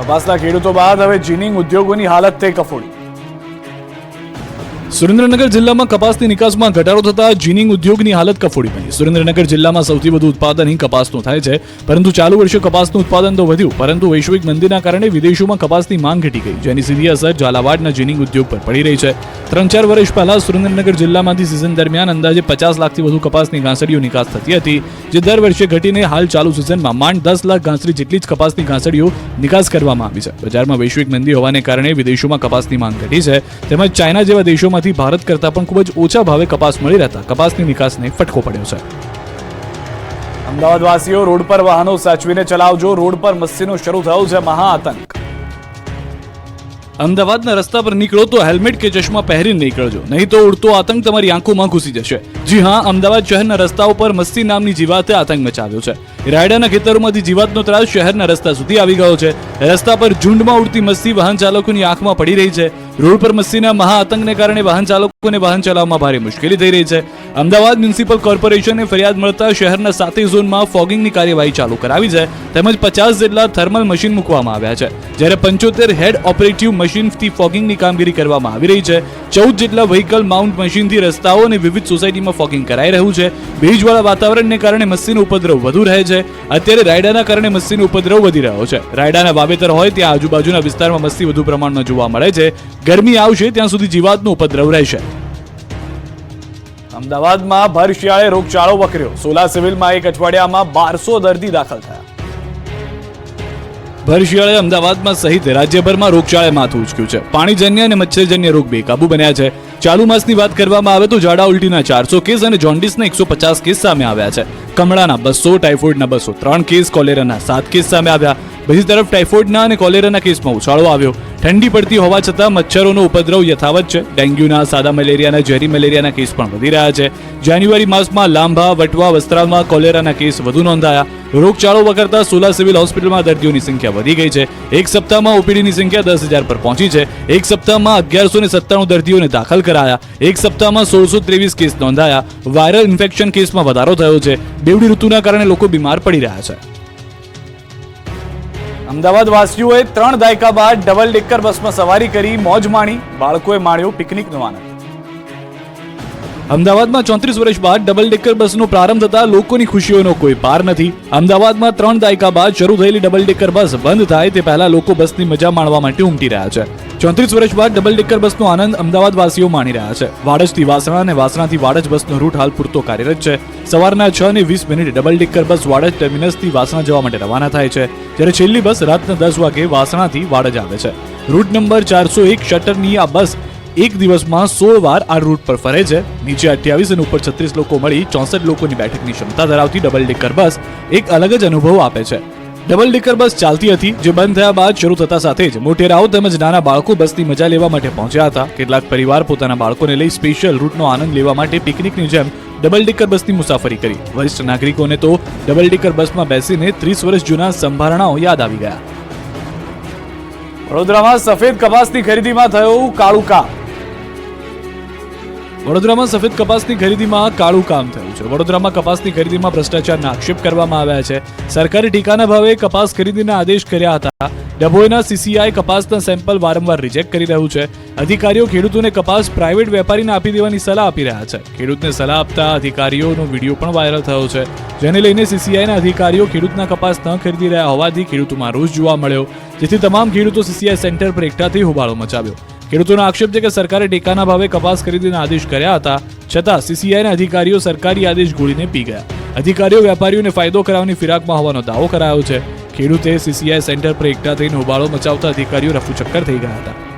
કપાસના ખેડૂતો બાદ હવે જીનિંગ ઉદ્યોગોની હાલત તે કફોડી. સુરેન્દ્રનગર જિલ્લામાં કપાસની નિકાસમાં ઘટાડો થતા જીનિંગ ઉદ્યોગની હાલત કફોડી બની. સુરેન્દ્રનગર જિલ્લામાં સૌથી વધુ ઉત્પાદન અહીં કપાસનું થાય છે, પરંતુ ચાલુ વર્ષે કપાસનું ઉત્પાદન તો વધ્યું, પરંતુ વૈશ્વિક મંદીના કારણે વિદેશોમાં કપાસની માંગ ઘટી ગઈ, જેની સીધી અસર ઝાલાવાડના જીનિંગ ઉદ્યોગ પર પડી રહી છે. ત્રણ ચાર વર્ષ પહેલા સુરેન્દ્રનગર જિલ્લામાંથી સિઝન દરમિયાન અંદાજે પચાસ લાખથી વધુ કપાસની ઘાસડીઓ નિકાસ થતી હતી, જે દર વર્ષે ઘટીને હાલ ચાલુ સિઝનમાં માંડ દસ લાખ ઘાસડી જેટલી જ કપાસની ઘાસડીઓ નિકાસ કરવામાં આવી છે. બજારમાં વૈશ્વિક મંદી હોવાને કારણે વિદેશોમાં કપાસની માંગ ઘટી છે, તેમજ ચાઇના જેવા દેશોમાંથી ભારત કરતાં પણ ખૂબ જ ઓછા ભાવે કપાસ મળી રહેતા. કપાસની નિકાસને ફટકો પડ્યો છે. અમદાવાદ વાસીઓ રોડ પર વાહનો સાચવીને ચલાવજો. રોડ પર મસ્તીનો શરૂ થયો છે મહાઆતંક. અમદાવાદના રસ્તા પર નીકળો તો હેલ્મેટ કે ચશ્મા પહેરીને નીકળજો. નહીં તો ઉડતો આતંક તમારી આંખોમાં ઘૂસી જશે. જી હા અમદાવાદ શહેરના રસ્તાઓ પર મસ્તી નામની જીવાતે આતંક મચાવ્યો છે. રાયડાના ખેતરોમાંથી જીવાતનો ત્રાસ શહેરના રસ્તા સુધી આવી ગયો છે. રસ્તા પર ઝુંડમાં ઉડતી મસ્તી વાહન ચાલકોની આંખમાં પડી રહી છે. રોડ પર મસ્તીના મહાઆતંકને કારણે વાહન ચાલકોને વાહન ચલાવવામાં ભારે મુશ્કેલી થઈ રહી છે. અમદાવાદ મ્યુનિસિપલ કોર્પોરેશને ફરિયાદ મળતા શહેરના સાતેય ઝોનમાં ફોગિંગની કાર્યવાહી ચાલુ કરાવી છે. તેમજ પચાસ જેટલા થર્મલ મશીન મૂકવામાં આવ્યા છે. જ્યારે પંચોતેર હેડ ઓપરેટિવ મશીનથી ફોગિંગની કામગીરી કરવામાં આવી રહી છે. ચૌદ જેટલા વ્હીકલ માઉન્ટ મશીનથી રસ્તાઓ અને વિવિધ સોસાયટીમાં ફોગિંગ કરાઈ રહ્યું છે. ભેજવાળા વાતાવરણને કારણે મસ્તીનો ઉપદ્રવ વધુ રહે છે. અત્યારે રાયડાના કારણે મસ્તીનો ઉપદ્રવ વધી રહ્યો છે. રાયડાના વાવેતર હોય ત્યાં આજુબાજુના વિસ્તારમાં મસ્તી વધુ પ્રમાણમાં જોવા મળે છે. ગરમી આવશે ત્યાં સુધી જીવાતનો ઉપદ્રવ રહેશે. અમદાવાદમાં ભર શિયાળે રોગચાળો વકર્યો. સોલા સિવિલમાં એક અઠવાડિયામાં બારસો દર્દી દાખલ થયા. ભર શિયાળે અમદાવાદમાં સહિત રાજ્યભરમાં રોગચાળે માથું ઉચક્યું છે. પાણીજન્ય અને મચ્છરજન્ય રોગ બેકાબુ બન્યા છે. ચાલુ માસની વાત કરવામાં આવે તો ઝાડા ઉલટીના ચારસો કેસ અને જોન્ડિસના એકસો પચાસ કેસ સામે આવ્યા છે. કમળાના બસો, ટાઇફોઇડના બસો ત્રણ કેસ, કોલેરાના સાત કેસ સામે આવ્યા. બીજી તરફ ટાઇફોઇડના અને કોલેરાના કેસમાં ઉછાળો આવ્યો. ઠંડી પડતી હોવા છતાં મચ્છરોનો ઉપદ્રવ યથાવત છે. ડેન્ગ્યુના સાદા મલેરિયાના ઝેરી મલેરિયાના કેસ પણ વધી રહ્યા છે. જાન્યુઆરી માસમાં લાંભા વટવા વસ્ત્રાલમાં કોલેરાના કેસ વધુ નોંધાયા. રોગચાળો વગરતા સોલા સિવિલ હોસ્પિટલમાં દર્દીઓની સંખ્યા વધી ગઈ છે. એક સપ્તાહમાં ઓપીડીની સંખ્યા દસ હજાર પર પહોંચી છે. એક સપ્તાહમાં અગિયારસો ને સત્તાણું દર્દીઓને દાખલ કરાયા. એક સપ્તાહમાં સોળસો ત્રેવીસ કેસ નોંધાયા. વાયરલ ઇન્ફેક્શન કેસમાં વધારો થયો છે. બેવડી ઋતુના કારણે લોકો બીમાર પડી રહ્યા છે. અમદાવાદ વાસીઓએ ત્રણ દાયકા બાદ ડબલ ડેકર બસમાં સવારી કરી મોજ માણી. બાળકોએ માણ્યો પિકનિકનો આનંદ. અમદાવાદમાં ચોત્રીસ વર્ષ બાદ ડબલ ડેકર બસનો પ્રારંભ થતા લોકોની ખુશીઓનો કોઈ પાર નથી. અમદાવાદમાં ત્રણ દાયકા બાદ શરૂ થયેલી ડબલ ડેકર બસ બંધ થાય તે પહેલા લોકો બસની મજા માણવા માટે ઉમટી રહ્યા છે. ચોત્રીસ વર્ષ બાદ ડબલ ડેકર બસનો આનંદ અમદાવાદ વાસીઓ માણી રહ્યા છે. વાડજથી વાસણા અને વાસણાથી વાડજ બસનો રૂટ હાલ પૂરતો કાર્યરત છે. સવારના છ ને વીસ minute double decker bus Vadaj ટર્મિનસથી Vasna જવા માટે રવાના થાય છે. જ્યારે છેલ્લી બસ રાતના દસ વાગે વાસણાથી વાડજ આવે છે. રૂટ નંબર ચારસો એક શટરની આ બસ એક દિવસમાં સોળ વાર આ રૂટ પર ફરે છે. નીચે અઠ્યાવીસ અને ઉપર છત્રીસ લોકો મળી ચોસઠ લોકોની બેઠકની ક્ષમતા ધરાવતી ડબલ ડેકર બસ એક અલગ જ અનુભવ આપે છે. ડબલ ડેકર બસ ચાલતી હતી, જે બંધ થયા બાદ શરૂ થતા સાથે જ મોટેરાઓ તેમજ નાના બાળકો બસની મજા લેવા માટે પહોંચ્યા હતા. કેટલાક પરિવાર પોતાના બાળકોને લઈ સ્પેશિયલ રૂટનો આનંદ લેવા માટે પિકનિકની જેમ ડબલ ડેકર બસની મુસાફરી કરી. વરિષ્ઠ નાગરિકોને તો ડબલ ડેકર બસમાં બેસીને ત્રીસ વર્ષ જૂના સંભારણાઓ યાદ આવી ગયા. વડોદરામાં સફેદ કપાસની ખરીદીમાં થયું કાળું કામ વડોદરામાં સફેદ કપાસની ખરીદીમાં કાળું કામ થયું છે. વડોદરામાં કપાસની ખરીદીમાં ભ્રષ્ટાચારના આક્ષેપ કરવામાં આવ્યા છે. સરકારે ટેકાના ભાવે કપાસ ખરીદીના આદેશ કર્યા હતા. ડભોઈના સીસીઆઈ કપાસના સેમ્પલ વારંવાર રિજેક્ટ કરી રહ્યું છે. અધિકારીઓ ખેડૂતોને કપાસ પ્રાઇવેટ વેપારીને આપી દેવાની સલાહ આપી રહ્યા છે. ખેડૂતને સલાહ આપતા અધિકારીઓનો વીડિયો પણ વાયરલ થયો છે. જેને લઈને સીસીઆઈના અધિકારીઓ ખેડૂતના કપાસ ન ખરીદી રહ્યા હોવાથી ખેડૂતોમાં રોષ જોવા મળ્યો, જેથી તમામ ખેડૂતો સીસીઆઈ સેન્ટર પર એકઠા થઈ હોબાળો મચાવ્યો. ખેડૂતોનો આક્ષેપ છે કે સરકારે ટેકાના ભાવે કપાસ ખરીદીના આદેશ કર્યા હતા, છતાં સીસીઆઈના અધિકારીઓ સરકારી આદેશ ગોળીને પી ગયા. અધિકારીઓ વેપારીઓને ફાયદો કરાવવાની ફિરાકમાં હોવાનો દાવો કરાયો છે. ખેડૂતે સીસીઆઈ સેન્ટર પર એકઠા થઈને હોબાળો મચાવતા અધિકારીઓ રફુચક્કર થઈ ગયા હતા.